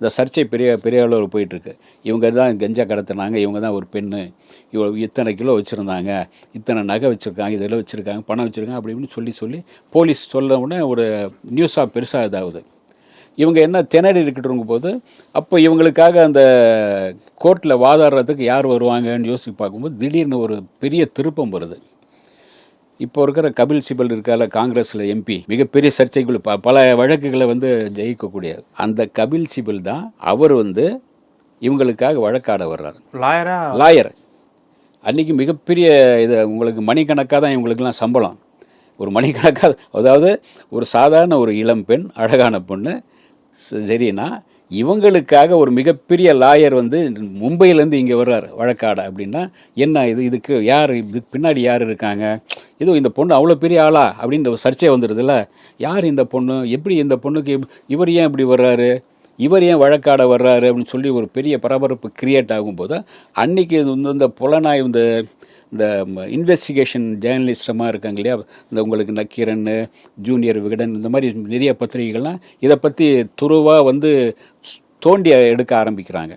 இந்த சர்ச்சை பெரிய பெரிய அளவில் போயிட்டுருக்கு. இவங்க தான் கஞ்சா கடத்தினாங்க இவங்க தான் ஒரு பெண்ணு. இவ்வளோ இத்தனை கிலோ வச்சுருந்தாங்க இத்தனை நகை வச்சுருக்காங்க இதெல்லாம் வச்சுருக்காங்க பணம் வச்சுருக்காங்க அப்படின்னு சொல்லி சொல்லி போலீஸ் சொல்ல உடனே ஒரு நியூஸாக பெருசாக இதாகுது. இவங்க என்ன திணறி இருக்கட்டும் போது அப்போ இவங்களுக்காக அந்த கோர்ட்டில் வாதாடுறதுக்கு யார் வருவாங்கன்னு யோசிச்சு பார்க்கும்போது திடீர்னு ஒரு பெரிய திருப்பம் வருது. இப்போ இருக்கிற கபில் சிபல் இருக்கால காங்கிரஸில் எம்பி மிகப்பெரிய சர்ச்சைக்குள்ள ப பல வழக்குகளை வந்து ஜெயிக்கக்கூடிய அந்த கபில் சிபல் தான் அவர் வந்து இவங்களுக்காக வழக்காட வர்றார். லாயரா லாயர் அன்றைக்கி மிகப்பெரிய இது உங்களுக்கு மணிக்கணக்காக தான் இவங்களுக்கெல்லாம் சம்பளம். ஒரு மணிக்கணக்காக அதாவது ஒரு சாதாரண ஒரு இளம் பெண் அழகான பொண்ணு சரினா இவங்களுக்காக ஒரு மிகப்பெரிய லாயர் வந்து மும்பையிலேருந்து இங்கே வர்றார் வழக்காட அப்படின்னா என்ன இது இதுக்கு யார் இதுக்கு பின்னாடி யார் இருக்காங்க? இதோ இந்த பொண்ணு அவ்வளோ பெரிய ஆளா? அப்படின்ற ஒரு சர்ச்சை வந்துடுதுல்ல. யார் இந்த பொண்ணு? எப்படி இந்த பொண்ணுக்கு இவர் ஏன் இப்படி வர்றாரு? இவர் ஏன் வழக்காட வர்றாரு? அப்படின்னு சொல்லி ஒரு பெரிய பரபரப்பு கிரியேட் ஆகும்போது அன்றைக்கி இது வந்து இந்த புலனாய் இந்த இந்த இன்வெஸ்டிகேஷன் ஜேர்னலிஸ்டமாக இருக்காங்க இல்லையா? இந்த உங்களுக்கு நக்கீரன் ஜூனியர் விகடன் இந்த மாதிரி நிறைய பத்திரிகைகள்லாம் இதை பற்றி துருவாக வந்து தோண்டி எடுக்க ஆரம்பிக்கிறாங்க.